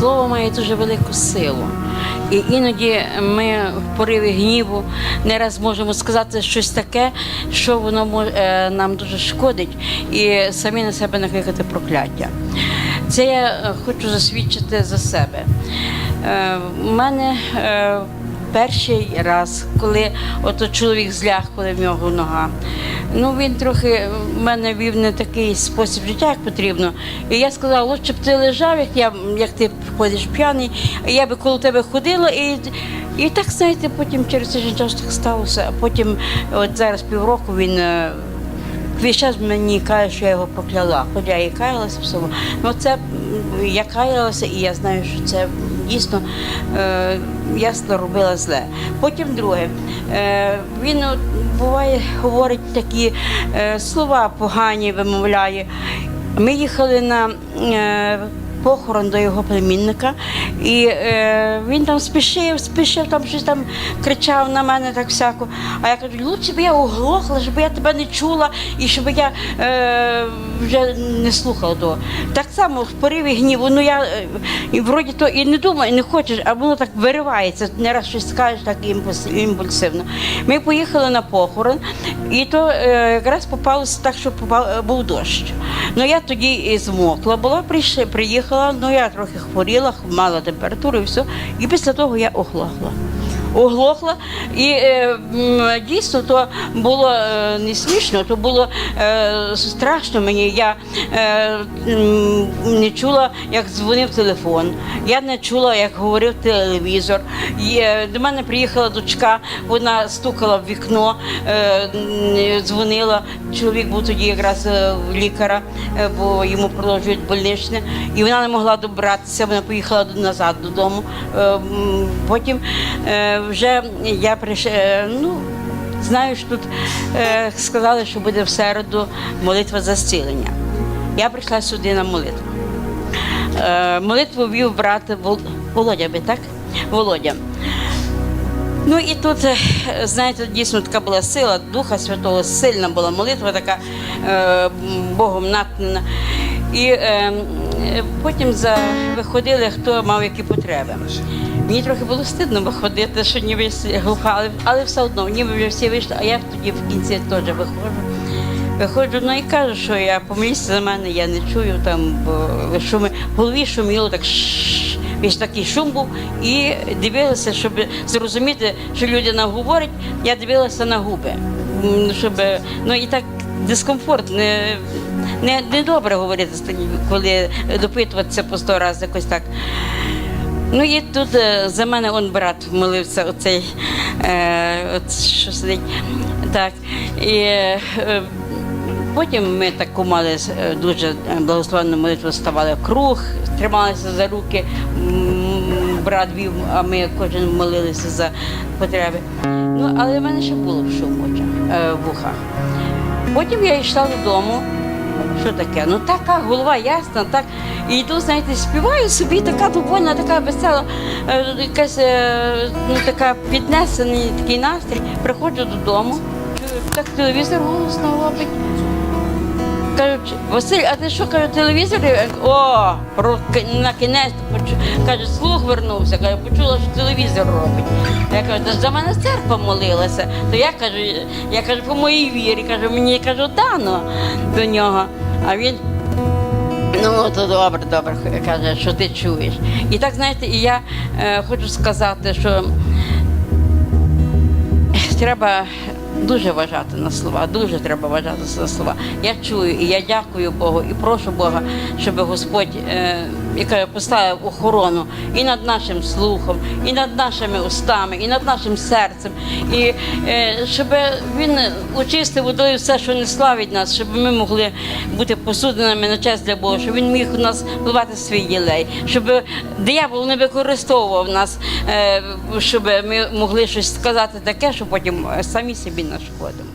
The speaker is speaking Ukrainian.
слово має дуже велику силу. І іноді ми в пориві гніву не раз можемо сказати щось таке, що воно мож- е, нам дуже шкодить, і самі на себе накликати прокляття. Це я е, хочу засвідчити за себе. Е, У мене е, перший раз, коли ото чоловік зляг, коли в нього нога. Ну він трохи в мене вів не такий спосіб життя, як потрібно. І я сказала, лучше б ти лежав, як я як ти ходиш п'яний, я би коло тебе ходила і. І так, знаєте, потім через тиждень часу так сталося. А потім, от зараз півроку він е, Весь час мені каже, що я його прокляла, хоча я і каялася в цьому. Ну це я каялася, і я знаю, що це дійсно е, ясно робила зле. Потім друге, е, він буває говорить такі е, слова погані, вимовляє. Ми їхали на похорон до його племінника, і е, він там спішив, спішив, там щось там кричав на мене так всяко. А я кажу, лучше б я оглохла, щоб я тебе не чула і щоб я е, вже не слухала того. Так само в пориві гніву, ну я е, вроді то і не думаю, і не хочеш, а воно так виривається. Не раз щось скажеш так імпульсивно. Ми поїхали на похорон, і то е, якраз попалося так, що попав, був дощ. Ну я тоді і змокла була, прийшла, приїхала, ну я трохи хворіла, мала температуру і все. І після того я оглохла. Оглохла, і е, дійсно то було е, не смішно, то було е, страшно мені. Я е, не чула, як дзвонив телефон, я не чула, як говорив телевізор. Е, до мене приїхала дочка, вона стукала в вікно, е, дзвонила. Чоловік був тоді якраз е, в лікаря, е, бо йому продовжують больничне, і вона не могла добратися. Вона поїхала назад додому. Е, Потім е, вже я прийшла. Ну, знаю, що тут е, сказали, що буде в середу молитва за зцілення. Я прийшла сюди на молитву. Е, молитву вів брат Вол- Володя, би, так? Володя. Ну і тут, е, знаєте, дійсно така була сила Духа Святого, сильна була молитва, така е, Богом натхнена. І е, е, потім за, виходили, хто мав які потреби. Мені трохи було стидно виходити, що ніби глуха, але, все одно, ніби вже всі вийшли, а я тоді в кінці теж виходжу. Виходжу, ну і кажу, що я помиліться за мене, я не чую там, бо шуми, в голові шуміло так. Весь такий шум був, і дивилася, щоб зрозуміти, що людина говорить, я дивилася на губи. Щоб, ну і так дискомфорт, не, не, не добре говорити, коли допитуватися по сто разів якось так. Ну і тут е, за мене он брат молився, оцей, е, от, що сидить. Так. І, е, Потім ми таку мали е, дуже благословенну молитву, ставали в круг, трималися за руки, брат вів, а ми кожен молилися за потреби. Ну, але в мене ще було в очах, е, в вухах. Потім я йшла додому. Що таке? Ну така голова ясна, так. І йду, знаєте, співаю собі, така довольна, така весела, е, якась е, ну, така піднесений такий настрій. Приходжу додому, так телевізор голосно робить. Кажуть, Василь, а ти що каже, телевізор? О, про- на кінець каже, слух вернувся, каже, почула, що телевізор робить. Я кажу, «Та за мене церква молилася. То я кажу, я кажу, по моїй вірі, кажу, мені кажу, дано до нього. А він. Ну, то добре, добре, каже, що ти чуєш. І так, знаєте, і я е, хочу сказати, що треба дуже вважати на слова, дуже треба вважати на слова. Я чую і я дякую Богу і прошу Бога, щоб Господь е, яка поставив охорону і над нашим слухом, і над нашими устами, і над нашим серцем, і е, щоб він очистив водою все, що не славить нас, щоб ми могли бути посудинами на честь для Бога, щоб він міг у нас вливати свій ділей, щоб диявол не використовував нас, е, щоб ми могли щось сказати таке, що потім самі собі нашкодимо.